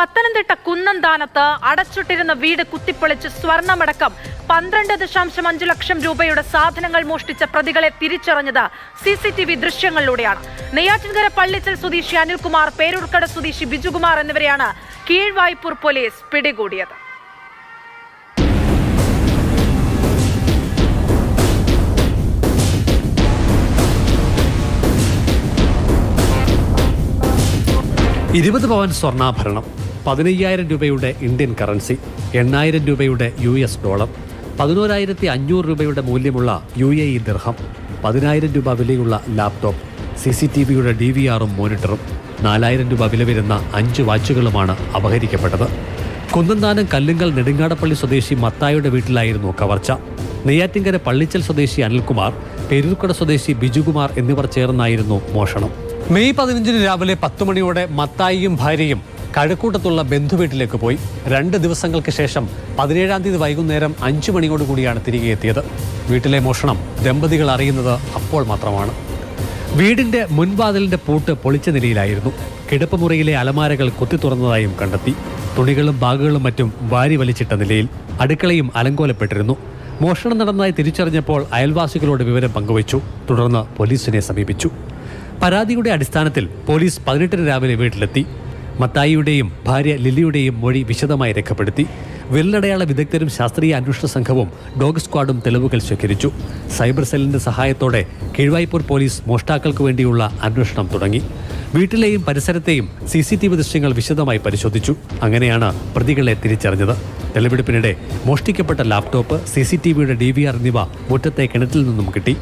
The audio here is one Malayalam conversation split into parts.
പത്തനംതിട്ട കുന്നന്താനത്ത് അടച്ചിട്ടിരുന്ന വീട് കുത്തിപ്പൊളിച്ച് സ്വർണമടക്കം. പന്ത്രണ്ട് ദശാംശം അഞ്ച് ലക്ഷം രൂപയുടെ സാധനങ്ങൾ മോഷ്ടിച്ച പ്രതികളെ തിരിച്ചറിഞ്ഞത് സി സി ടി വി ദൃശ്യങ്ങളിലൂടെയാണ്. നെയ്യാറ്റിൻകര പള്ളിച്ചൽ സ്വദേശി അനിൽകുമാർ പേരൂർക്കട സ്വദേശി ബിജുകുമാർ എന്നിവരെയാണ് കീഴ്വായ്പൂർ പോലീസ് പിടികൂടിയത്. ഇരുപത് പവൻ സ്വർണാഭരണം. പതിനയ്യായിരം രൂപയുടെ ഇന്ത്യൻ കറൻസി എണ്ണായിരം രൂപയുടെ യു എസ് ഡോളർ പതിനോരായിരത്തി അഞ്ഞൂറ് രൂപയുടെ മൂല്യമുള്ള യു എ ഇ ദിർഹം പതിനായിരം രൂപ വിലയുള്ള ലാപ്ടോപ്പ് സി സി ടി വിയുടെ ഡി വി ആറും മോണിറ്ററും നാലായിരം രൂപ വില വരുന്ന അഞ്ച് വാച്ചുകളുമാണ് അപഹരിക്കപ്പെട്ടത്. കുന്നന്താനം കല്ലുങ്കൽ നെടുങ്ങാടപ്പള്ളി സ്വദേശി മത്തായുടെ വീട്ടിലായിരുന്നു കവർച്ച. നെയ്യാറ്റിങ്കര പള്ളിച്ചൽ സ്വദേശി അനിൽകുമാർ പെരൂർക്കട സ്വദേശി ബിജുകുമാർ എന്നിവർ ചേർന്നായിരുന്നു മോഷണം. മെയ് പതിനഞ്ചിന് രാവിലെ പത്ത് മണിയോടെ മത്തായിയും ഭാര്യയും കഴക്കൂട്ടത്തുള്ള ബന്ധുവീട്ടിലേക്ക് പോയി. രണ്ട് ദിവസങ്ങൾക്ക് ശേഷം പതിനേഴാം തീയതി വൈകുന്നേരം അഞ്ചു മണിയോടുകൂടിയാണ് തിരികെ എത്തിയത്. വീട്ടിലെ മോഷണം ദമ്പതികൾ അറിയുന്നത് അപ്പോൾ മാത്രമാണ്. വീടിന്റെ മുൻവാതിലിന്റെ പൂട്ട് പൊളിച്ച നിലയിലായിരുന്നു. കിടപ്പ് മുറിയിലെ അലമാരകൾ കുത്തി തുറന്നതായും കണ്ടെത്തി. തുണികളും ബാഗുകളും മറ്റും വാരി വലിച്ചിട്ട നിലയിൽ അടുക്കളയും അലങ്കോലപ്പെട്ടിരുന്നു. മോഷണം നടന്നതായി തിരിച്ചറിഞ്ഞപ്പോൾ അയൽവാസികളോട് വിവരം പങ്കുവച്ചു. തുടർന്ന് പോലീസിനെ സമീപിച്ചു. പരാതിയുടെ അടിസ്ഥാനത്തിൽ പോലീസ് പതിനെട്ടിന് രാവിലെ വീട്ടിലെത്തി. മത്തായിയുടെയും ഭാര്യ ലില്ലിയുടെയും മൊഴി വിശദമായി രേഖപ്പെടുത്തി. വിരലടയാള വിദഗ്ധരും ശാസ്ത്രീയ അന്വേഷണ സംഘവും ഡോഗ് സ്ക്വാഡും തെളിവുകൾ ശേഖരിച്ചു. സൈബർ സെല്ലിന്റെ സഹായത്തോടെ കീഴ്വായ്പൂർ പോലീസ് മോഷ്ടാക്കൾക്ക് വേണ്ടിയുള്ള അന്വേഷണം തുടങ്ങി. വീട്ടിലെയും പരിസരത്തെയും സി സി ടി വി ദൃശ്യങ്ങൾ വിശദമായി പരിശോധിച്ചു. അങ്ങനെയാണ് പ്രതികളെ തിരിച്ചറിഞ്ഞത്. തെളിവെടുപ്പിനിടെ മോഷ്ടിക്കപ്പെട്ട ലാപ്ടോപ്പ് സി സി ടി വിയുടെ ഡി വി ആർ എന്നിവ മുറ്റത്തെ കിണറ്റിൽ നിന്നും കിട്ടി.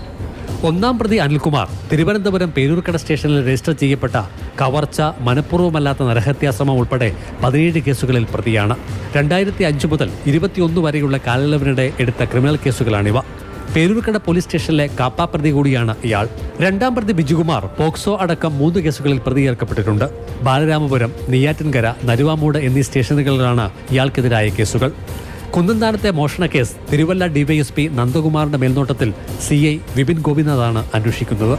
ഒന്നാം പ്രതി അനിൽകുമാർ തിരുവനന്തപുരം പേരൂർക്കട സ്റ്റേഷനിൽ രജിസ്റ്റർ ചെയ്യപ്പെട്ട കവർച്ച മനഃപൂർവമല്ലാത്ത നരഹത്യാശ്രമം ഉൾപ്പെടെ പതിനേഴ് കേസുകളിൽ പ്രതിയാണ്. രണ്ടായിരത്തി അഞ്ച് മുതൽ ഇരുപത്തിയൊന്ന് വരെയുള്ള കാലയളവിനിടെ എടുത്ത ക്രിമിനൽ കേസുകളാണിവ. പേരൂർക്കട പോലീസ് സ്റ്റേഷനിലെ കാപ്പാ പ്രതി കൂടിയാണ് ഇയാൾ. രണ്ടാം പ്രതി ബിജുകുമാർ പോക്സോ അടക്കം മൂന്ന് കേസുകളിൽ പ്രതി ചേർക്കപ്പെട്ടിട്ടുണ്ട് ബാലരാമപുരം നെയ്യാറ്റിൻകര നരുവാമൂട് എന്നീ സ്റ്റേഷനുകളിലാണ് ഇയാൾക്കെതിരായ കേസുകൾ. കുന്നന്താനത്തെ കേസ് തിരുവല്ല ഡിവൈഎസ്പി നന്ദകുമാറിന്റെ മേൽനോട്ടത്തിൽ സി ഐ വിപിൻ ഗോപിനാഥാണ് അന്വേഷിക്കുന്നത്.